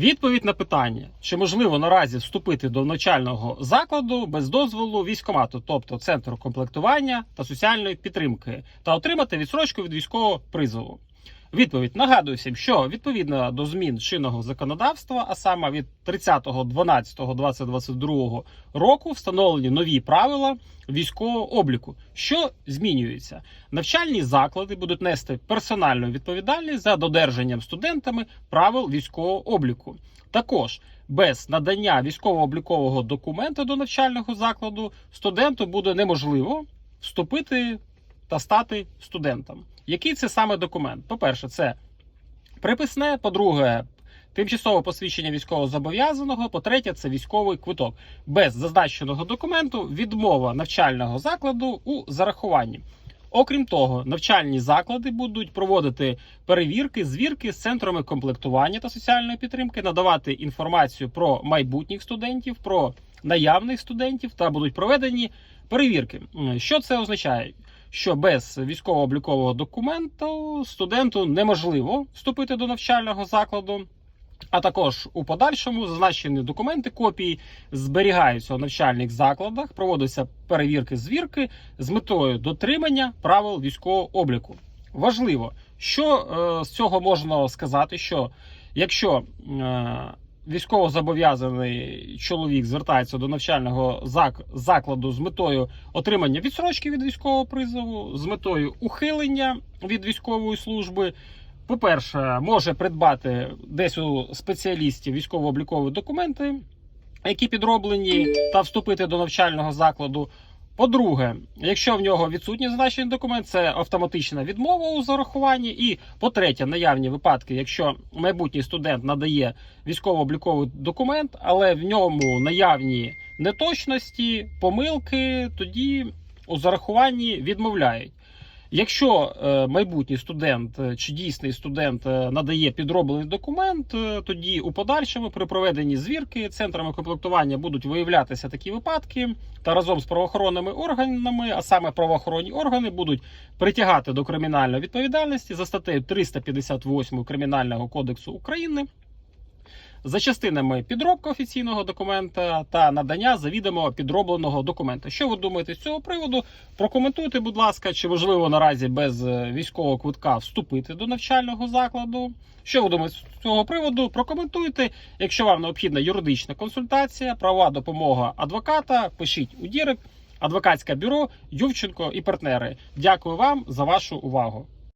Відповідь на питання, чи можливо наразі вступити до навчального закладу без дозволу військкомату, тобто центру комплектування та соціальної підтримки, та отримати відсрочку від військового призову. Відповідь нагадую всім, що відповідно до змін чинного законодавства, а саме від 30.12.2022 року, встановлені нові правила військового обліку, що змінюється. Навчальні заклади будуть нести персональну відповідальність за додержанням студентами правил військового обліку. Також без надання військово-облікового документу до навчального закладу студенту буде неможливо вступити та стати студентом. Який це саме документ? По-перше, це приписне, по-друге, тимчасове посвідчення військовозобов'язаного, по-третє, це військовий квиток. Без зазначеного документу відмова навчального закладу у зарахуванні. Окрім того, навчальні заклади будуть проводити перевірки, звірки з центрами комплектування та соціальної підтримки, надавати інформацію про майбутніх студентів, про наявних студентів та будуть проведені перевірки. Що це означає? Що без військово-облікового документу студенту неможливо вступити до навчального закладу. А також у подальшому зазначені документи копії зберігаються у навчальних закладах, проводяться перевірки звірки з метою дотримання правил військового обліку. Важливо, що е, з цього можна сказати, що якщо е, військовозобов'язаний чоловік звертається до навчального зак- закладу з метою отримання відсрочки від військового призову, з метою ухилення від військової служби. По-перше, може придбати десь у спеціалістів військово-облікові документи, які підроблені, та вступити до навчального закладу. По-друге, якщо в нього відсутній зазначений документ, це автоматична відмова у зарахуванні. І по-третє, наявні випадки, якщо майбутній студент надає військово-обліковий документ, але в ньому наявні неточності, помилки, тоді у зарахуванні відмовляють. Якщо е, майбутній студент е, чи дійсний студент е, надає підроблений документ, тоді у подальшому при проведенні звірки центрами комплектування будуть виявлятися такі випадки, та разом з правоохоронними органами, а саме правоохоронні органи, будуть притягати до кримінальної відповідальності за статтею 358 Кримінального кодексу України. За частинами підробка офіційного документа та надання завідомо підробленого документа. Що ви думаєте з цього приводу? Прокоментуйте, будь ласка, чи можливо наразі без е, військового квитка вступити до навчального закладу. Що ви думаєте з цього приводу? Прокоментуйте. Якщо вам необхідна юридична консультація, права допомога адвоката, пишіть у Дірект, адвокатське бюро Ювченко і партнери. Дякую вам за вашу увагу.